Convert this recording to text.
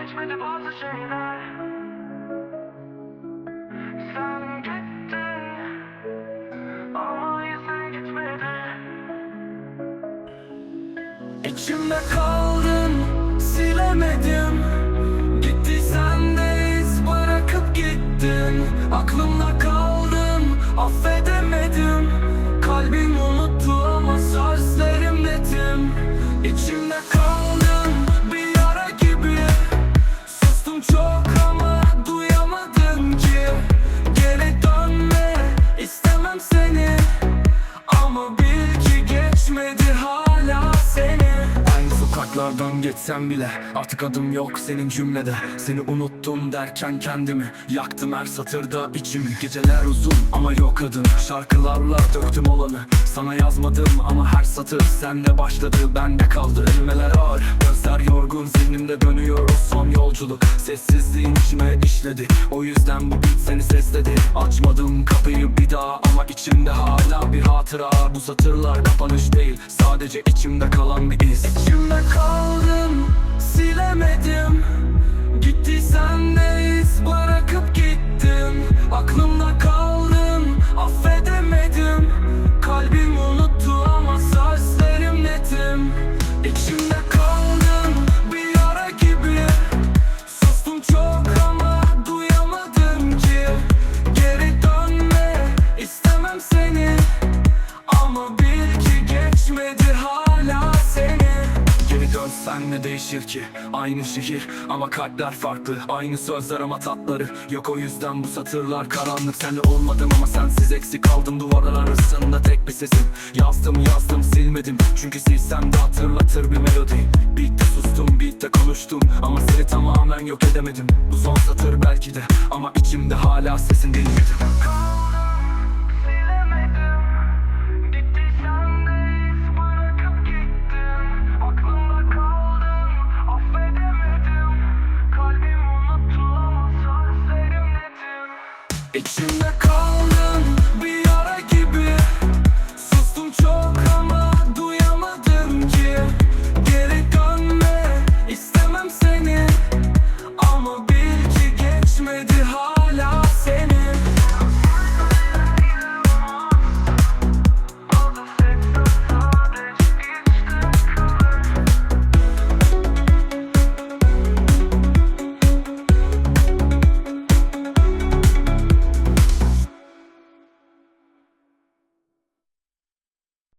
seçmedi bazı şeyler. Sen gittin Ama izin gitmedi. İçimde kaldın sokaklardan geçsem bile Artık adım yok senin cümlede. Seni unuttum derken kendimi Yaktım her satırda içimi. Geceler uzun ama yok adın. Şarkılarla döktüm olanı. Sana yazmadım ama her satır Sende başladı. Bende kaldı Kelimeler ağır. Gözler yorgun zihnimde dönüyor o son yolculuk. Sessizliğin içime işledi. O yüzden bu beat seni sesledi. Açmadım kapıyı bir daha ama içimde hala bir hatıra. Bu satırlar kapanış değil sadece içimde kalan bir iz. İçimde kaldım silemedim seni. Ama bil ki geçmedi hala seni. Geri dönsen ne değişir ki? Aynı şehir ama kalpler farklı. Aynı sözler ama tatları Yok. O yüzden bu satırlar karanlık. Senle olmadım ama sensiz eksik kaldım. Duvarlar arasında tek bir sesim. Yazdım yazdım silmedim. Çünkü silsem de hatırlatır bir melodi. Beat'te sustum beat'te konuştum. Ama seni tamamen yok edemedim. Bu son satır belki de Ama içimde hala sesin dinledim İçimde kal